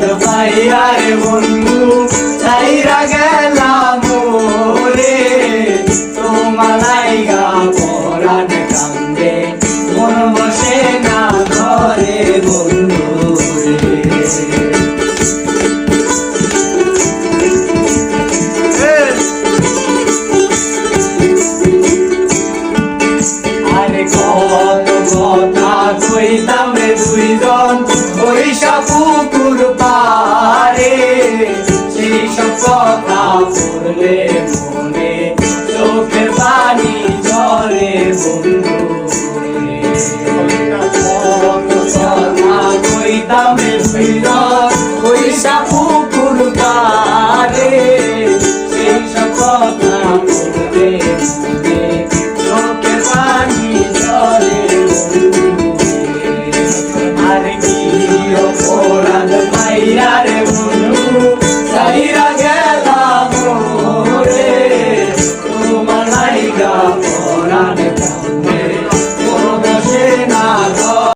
অপরাধ পাইয়া রে বন্ধু চাইরা গেলাম রে তোমার লাইগা মন বসে না ঘরে বন্ধু রে। আরে দুইজন বৈশা পুকুর পারে সেই সব কথা পড়লে মনে, চোখের পানি জলে বন্ধু কইতাম দুইজন বৈশা পুকুর পারে